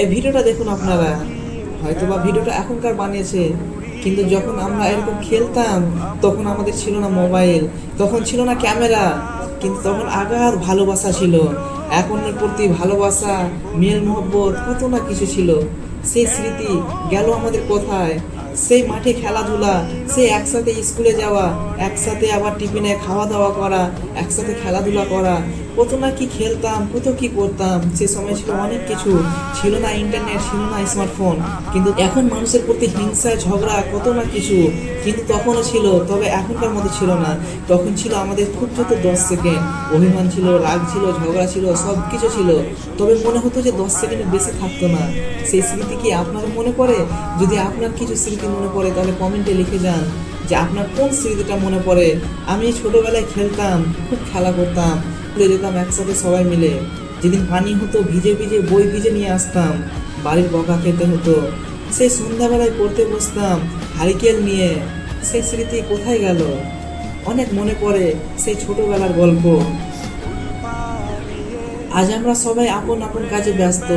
এই ভিডিওটা দেখুন আপনারা। হয়তো বা ভিডিওটা এখনকার বানিয়েছে, কিন্তু যখন আমরা এরকম খেলতাম, তখন আমাদের ছিল না মোবাইল, তখন ছিল না ক্যামেরা, কিন্তু তখন আগাধ ভালোবাসা ছিল। এখনের প্রতি ভালোবাসা, মেল মোহব্বত, কত না কিছু ছিল। সেই স্মৃতি গেল আমাদের কোথায়। সেই মাঠে খেলাধুলা, সেই একসাথে স্কুলে যাওয়া, একসাথে আবার টিফিনে খাওয়া দাওয়া করা, একসাথে খেলাধুলা করা কত না কি খেলতাম কত কি করতাম, সে সময় ছিল অনেক কিছু। ছিল না ইন্টারনেট ছিল না স্মার্টফোন কিন্তু এখন মানুষের প্রতি হিংসা, ঝগড়া, কত না কিছু, কিন্তু তখনও ছিল, তবে এখনকার মতো ছিল না। তখন ছিল আমাদের খুব যত দশ সেকেন্ড অভিমান ছিল, রাগ ছিল, ঝগড়া ছিল সব কিছু ছিল। তবে মনে হতো যে দশ সেকেন্ডের বেশি থাকতো না। সেই স্মৃতি কি আপনার মনে পড়ে? যদি আপনার কিছু স্মৃতি মনে পড়ে, তাহলে কমেন্টে লিখে যান যে আপনার কোন স্মৃতিটা মনে পড়ে। আমি ছোটোবেলায় খেলতাম, খুব খেলা করতাম। স্কুলে যেতাম একসাথে সবাই মিলে। যেদিন পানি হতো, ভিজে ভিজে বই ভিজে নিয়ে আসতাম। বাড়ির বকা খেতে হতো। সেই সন্ধ্যাবেলায় পড়তে বসতাম হারিকেল নিয়ে। সেই স্মৃতি কোথায় গেল? অনেক মনে পড়ে সেই ছোটোবেলার গল্প। আজ আমরা সবাই আপন আপন কাজে ব্যস্ত।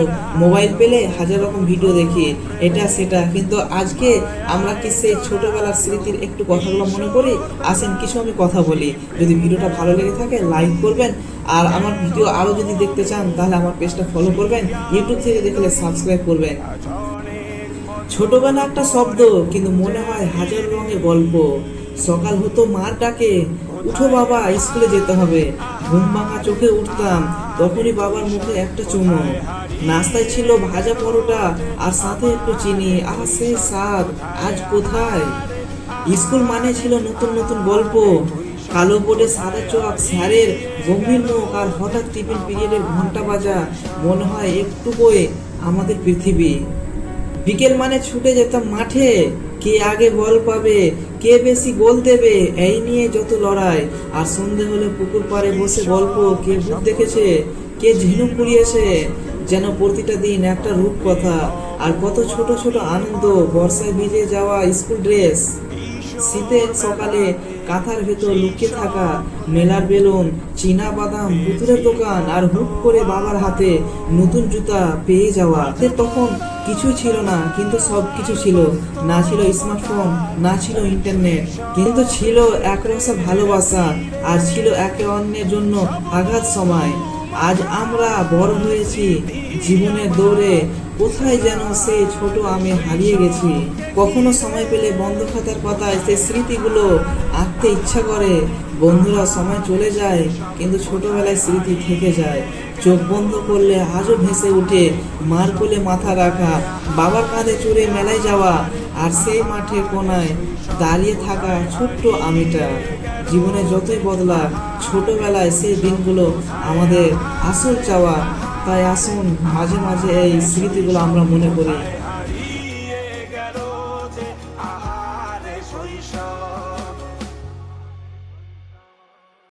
মোবাইল পেলে হাজার রকম ভিডিও দেখি, এটা সেটা। কিন্তু আজকে আমরা কি সেই ছোটোবেলার স্মৃতির একটু কথাগুলো মনে করি? আসেন, কিছু আমি কথা বলি। যদি ভিডিওটা ভালো লেগে থাকে, লাইক করবেন। আর আমার ভিডিও আরও যদি দেখতে চান, তাহলে আমার পেজটা ফলো করবেন। ইউটিউব থেকে দেখলে সাবস্ক্রাইব করবেন। ছোটবেলা একটা শব্দ, কিন্তু মনে হয় হাজার রঙের গল্প। সকাল হতো মার ডাকে, উঠো বাবা, স্কুলে যেতে হবে। ঘুম ভাঙা চোখে উঠতাম, তখনই বাবার মুখে একটা চুমো। নাস্তায় ছিল ভাজা পরোটা আর সাথে একটু চিনি। আর সে স্বাদ, আজ কোথায়? স্কুল মানে ছিল নতুন নতুন গল্প। কালো বোর্ডে সাদা চক স্যারের গম্ভীর মুখ আর হঠাৎ টিফিন পিরিয়ডের ঘণ্টা বাজা। মনে হয় একটু বই আমাদের পৃথিবী। বিকেল মানে ছুটে যেতাম মাঠে। কে আগে বল পাবে, কে বেশি গোল দেবে, এই নিয়ে যত লড়াই। আর সন্ধে হলে পুকুর পাড়ে বসে গল্প, কে ভূত দেখেছে, কে ঝিনুক পুড়িয়েছে যেন প্রতিটা দিন একটা রূপ কথা আর কত ছোট ছোট আনন্দ, বর্ষায় ভিজে যাওয়া স্কুল ড্রেস। শীতের সকালে কাঁথার ভেতর লুকিয়ে থাকা মেলার বেলুন চীনা বাদাম পুতুলের দোকান আর হুট করে বাবার হাতে নতুন জুতা পেয়ে যাওয়া। তখন কিছু ছিল না, কিন্তু সব কিছু ছিল। না ছিল স্মার্টফোন, না ছিল ইন্টারনেট, কিন্তু ছিল একরসা ভালোবাসা আর ছিল একে অন্যের জন্য আঘাত সময়। আজ আমরা বড় হয়েছি, জীবনের দৌড়ে কোথায় যেন সেই ছোট আমি হারিয়ে গেছি। কখনো সময় পেলে বন্ধ খাতার পাতায় সেই স্মৃতিগুলো আঁকতে ইচ্ছা করে। বন্ধুরা, সময় চলে যায়, কিন্তু ছোটবেলায় স্মৃতি থেকে যায়। চোখ বন্ধ করলে আজও ভেসে উঠে মার কোলে মাথা রাখা বাবার কাঁধে চড়ে মেলায় যাওয়া আর সেই মাঠের কোনায় দাঁড়িয়ে থাকা ছোট্ট আমিটা। জীবনে যতই বদলা ছোটবেলায় সেই দিনগুলো আমাদের আসল চাওয়া তাই আসুন মাঝে মাঝে এই স্মৃতিগুলো আমরা মনে করি।